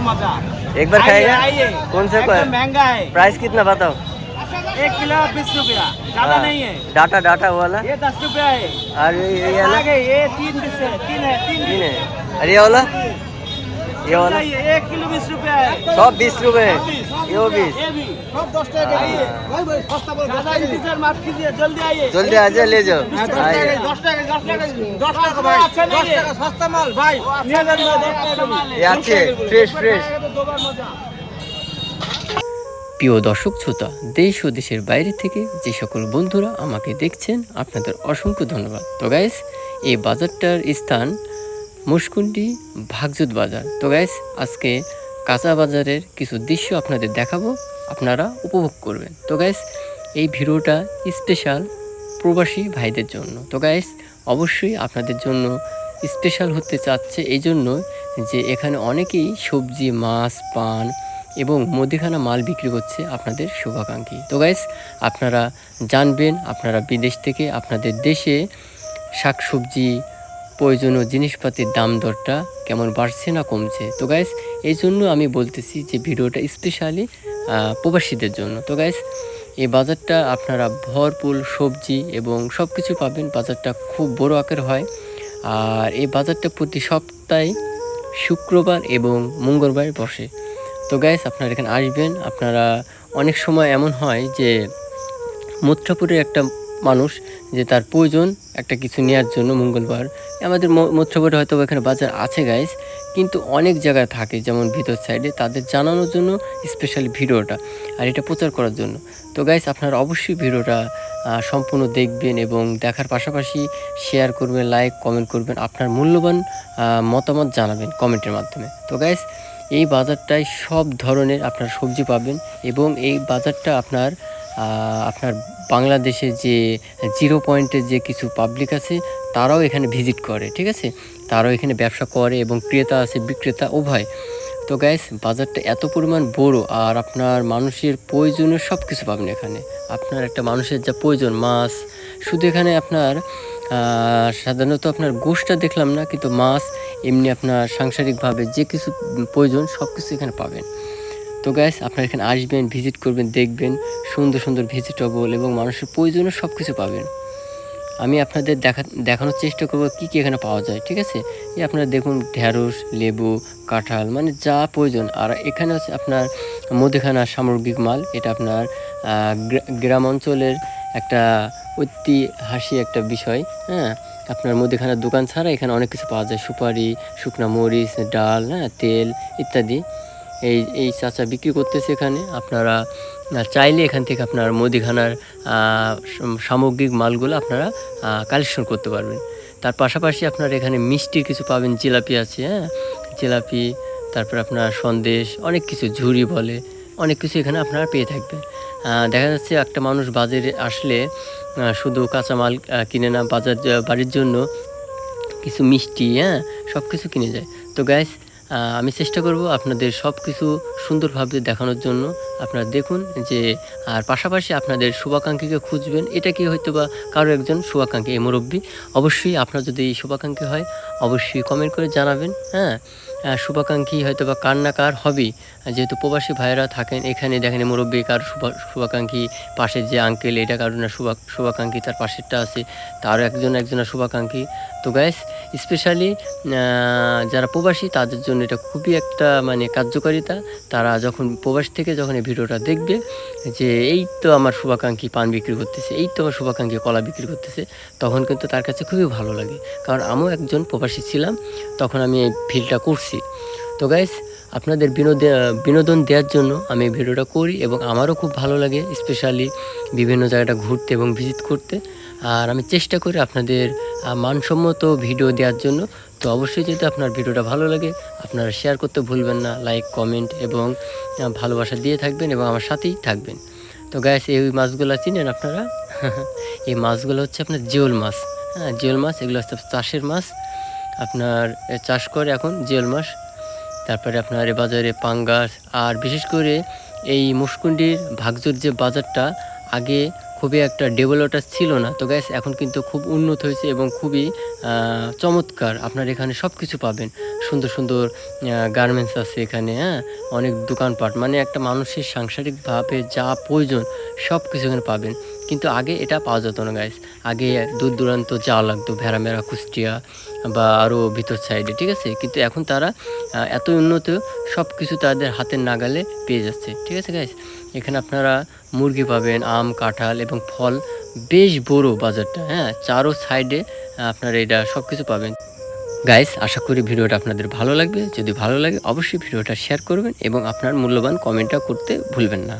मज़ा। एक बार खाएगा? कौन सा महँगा है। प्राइस कितना बताओ? एक किलो बीस रुपया। ज़्यादा हाँ, नहीं है। डाटा डाटा वाला? ये दस रुपया है। और ये तीन बीस है तीन है तीन तीन है। और ये वाला? প্রিয় দর্শক শ্রোতা দেশ ও দেশের বাইরে থেকে যে সকল বন্ধুরা আমাকে দেখছেন আপনাদের অসংখ্য ধন্যবাদ। তো গাইস এই বাজারটার স্থান মুশকুন্ডি ভাগজুত বাজার। তো গাইস আজকে কাঁচা বাজারের কিছু দৃশ্য আপনাদের দেখাবো, আপনারা উপভোগ করবেন। তো গাইস এই ভিডিওটা স্পেশাল প্রবাসী ভাইদের জন্য। তো গাইস অবশ্যই আপনাদের জন্য স্পেশাল হতে চাচ্ছে এই জন্য যে এখানে অনেকেই সবজি, মাছ, পান এবং মুদিখানা মাল বিক্রি করছে আপনাদের শুভাকাঙ্ক্ষী। তো গাইস আপনারা জানবেন, আপনারা বিদেশ থেকে, আপনাদের দেশে শাকসবজি প্রয়োজনীয় জিনিসপাতির দাম দরটা কেমন বাড়ছে না কমছে? তো গাইস এই জন্য আমি বলতেছি যে ভিডিওটা স্পেশালি প্রবাসীদের জন্য। তো গাইস এই বাজারটা আপনারা ভরপুর সবজি এবং সব কিছু পাবেন। বাজারটা খুব বড় আকার হয়। আর এই বাজারটা প্রতি সপ্তাহে শুক্রবার এবং মঙ্গলবার বসে। তো গ্যাস আপনারা এখানে আসবেন। আপনারা অনেক সময় এমন হয় যে মথুরাপুরের একটা মানুষ যে তার প্রয়োজন একটা কিছু নেওয়ার জন্য মঙ্গলবার। আমাদের ম- মথুরাপুরে হয়তো এখানে বাজার আছে গাইস কিন্তু অনেক জায়গায় থাকে যেমন ভিতর সাইডে তাদের জানানোর জন্য স্পেশালি ভিডিওটা আর এটা প্রচার করার জন্য। তো গাইস আপনারা অবশ্যই ভিডিওটা সম্পূর্ণ দেখবেন এবং দেখার পাশাপাশি শেয়ার করবেন লাইক কমেন্ট করবেন, আপনার মূল্যবান মতামত জানাবেন কমেন্টের মাধ্যমে। তো গাইস এই বাজারটায় সব ধরনের আপনার সবজি পাবেন এবং এই বাজারটা আপনার আপনার বাংলাদেশে যে জিরো পয়েন্টের যে কিছু পাবলিক আছে, তারাও এখানে ভিজিট করে, ঠিক আছে? তারাও এখানে ব্যবসা করে এবং ক্রেতা আছে, বিক্রেতা উভয়। তো গ্যাস বাজারটা এত পরিমাণ বড় আর আপনার মানুষের প্রয়োজনীয় সব কিছু পাবেন এখানে। আপনার একটা মানুষের যা প্রয়োজন, মাছ, শুধু এখানে আপনার সাধারণত আপনার গোষ্ঠটা দেখলাম না, কিন্তু মাছ, এমনি আপনার সাংসারিকভাবে যে কিছু প্রয়োজন সব কিছু এখানে পাবেন। তো গ্যাস আপনারা এখানে আসবেন ভিজিট করবেন, দেখবেন, সুন্দর সুন্দর ভেজিটেবল এবং মানুষের প্রয়োজনীয় সব কিছু পাবেন। আমি আপনাদের দেখা, দেখানোর চেষ্টা করব কী কী এখানে পাওয়া যায়, ঠিক আছে? এই আপনারা দেখুন ঢ্যাঁড়স লেবু, কাঁঠাল মানে যা প্রয়োজন। আর এখানে হচ্ছে আপনার মুদিখানা সামগ্রিক মাল, এটা আপনার গ্রাম অঞ্চলের একটা ঐতিহাসিক একটা বিষয় হ্যাঁ? আপনার মুদিখানার দোকান ছাড়া এখানে অনেক কিছু পাওয়া যায়। সুপারি, শুকনা মরিচ, ডাল হ্যাঁ? তেল ইত্যাদি। এই এই চাচা বিক্রি করতেছে এখানে। আপনারা চাইলে এখান থেকে আপনার মুদিখানার সামগ্রিক মালগুলো আপনারা কালেকশন করতে পারবেন। তার পাশাপাশি আপনারা এখানে মিষ্টির কিছু পাবেন, জিলাপি আছে হ্যাঁ? জিলাপি, তারপর আপনার সন্দেশ, অনেক কিছু ঝুড়ি বলে, অনেক কিছু এখানে আপনারা পেয়ে থাকবেন। দেখা যাচ্ছে একটা মানুষ বাজারে আসলে শুধু কাঁচামাল কিনে না, বাজার, বাড়ির জন্য কিছু মিষ্টি হ্যাঁ? সব কিছু কিনে যায়। তো গ্যাস আমি চেষ্টা করব আপনাদের সব কিছু সুন্দরভাবে দেখানোর জন্য। আপনারা দেখুন যে, আর পাশাপাশি আপনাদের শুভাকাঙ্ক্ষীকে খুঁজবেন, এটা কি হয়তো বা কারও একজন শুভাকাঙ্ক্ষী, এই মুরব্বী। অবশ্যই আপনার যদি শুভাকাঙ্ক্ষী হয়, অবশ্যই কমেন্ট করে জানাবেন হ্যাঁ? শুভাকাঙ্ক্ষী হয়তো বা কার না কার হবেই। যেহেতু প্রবাসী ভাইয়েরা থাকেন, এখানে দেখেন মুরব্বী কার শুভা- শুভাকাঙ্ক্ষী পাশের যে আঙ্কেল এটা কারও না শুভা শুভাকাঙ্ক্ষী তার পাশেরটা আছে, তারও একজন একজনের শুভাকাঙ্ক্ষী। তো গ্যাস স্পেশালি যারা প্রবাসী, তাদের জন্য এটা খুবই একটা মানে কার্যকারিতা। তারা যখন প্রবাস থেকে যখন এই ভিডিওটা দেখবে যে এই তো আমার শুভাকাঙ্ক্ষী পান বিক্রি করতেছে, এই তো আমার শুভাকাঙ্ক্ষী কলা বিক্রি করতেছে, তখন কিন্তু তার কাছে খুবই ভালো লাগে। কারণ আমিও একজন প্রবাসী ছিলাম, তখন আমি এই ফিলটা করছি। তো গাইস আপনাদের বিনোদন বিনোদন দেওয়ার জন্য আমি ভিডিওটা করি এবং আমারও খুব ভালো লাগে স্পেশালি বিভিন্ন জায়গাটা ঘুরতে এবং ভিজিট করতে। আর আমি চেষ্টা করি আপনাদের মানসম্মত ভিডিও দেওয়ার জন্য। তো অবশ্যই যদি আপনার ভিডিওটা ভালো লাগে, আপনারা শেয়ার করতে ভুলবেন না লাইক কমেন্ট এবং ভালোবাসা দিয়ে থাকবেন এবং আমার সাথেই থাকবেন। তো গ্যাস এই মাছগুলো চিনেন আপনারা? এই মাছগুলো হচ্ছে আপনার জিওল মাছ। হ্যাঁ জিওল মাছ, এগুলো হচ্ছে চাষের মাছ। আপনার চাষ করে এখন জিওল মাছ। তারপরে আপনার এ বাজারে পাঙ্গাস, আর বিশেষ করে এই মুশকুন্ডির ভাগজুর যে বাজারটা, আগে খুবই একটা ডেভেলপার ছিল না। তো গ্যাস এখন কিন্তু খুব উন্নত হয়েছে এবং খুবই চমৎকার। আপনার এখানে সব কিছু পাবেন। সুন্দর সুন্দর গার্মেন্টস আছে এখানে হ্যাঁ? অনেক দোকানপাট। মানে একটা মানুষের সাংসারিকভাবে যা প্রয়োজন সব কিছু এখানে পাবেন। কিন্তু আগে এটা পাওয়া যেত না গাইস আগে দূর দূরান্ত যাওয়া লাগতো, ভেড়ামেরা, কুষ্টিয়া বা আরও ভিতর সাইডে ঠিক আছে? কিন্তু এখন তারা এত উন্নত সব কিছু তাদের হাতের নাগালে পেয়ে যাচ্ছে, ঠিক আছে গাইস এখানে আপনারা মুরগি পাবেন, আম, কাঁঠাল এবং ফল, বেশ বড় বাজারটা হ্যাঁ? চারো সাইডে আপনারা এটা সব কিছু পাবেন। গাইস আশা করি ভিডিওটা আপনাদের ভালো লাগবে। যদি ভালো লাগে, অবশ্যই ভিডিওটা শেয়ার করবেন এবং আপনার মূল্যবান কমেন্টটা করতে ভুলবেন না।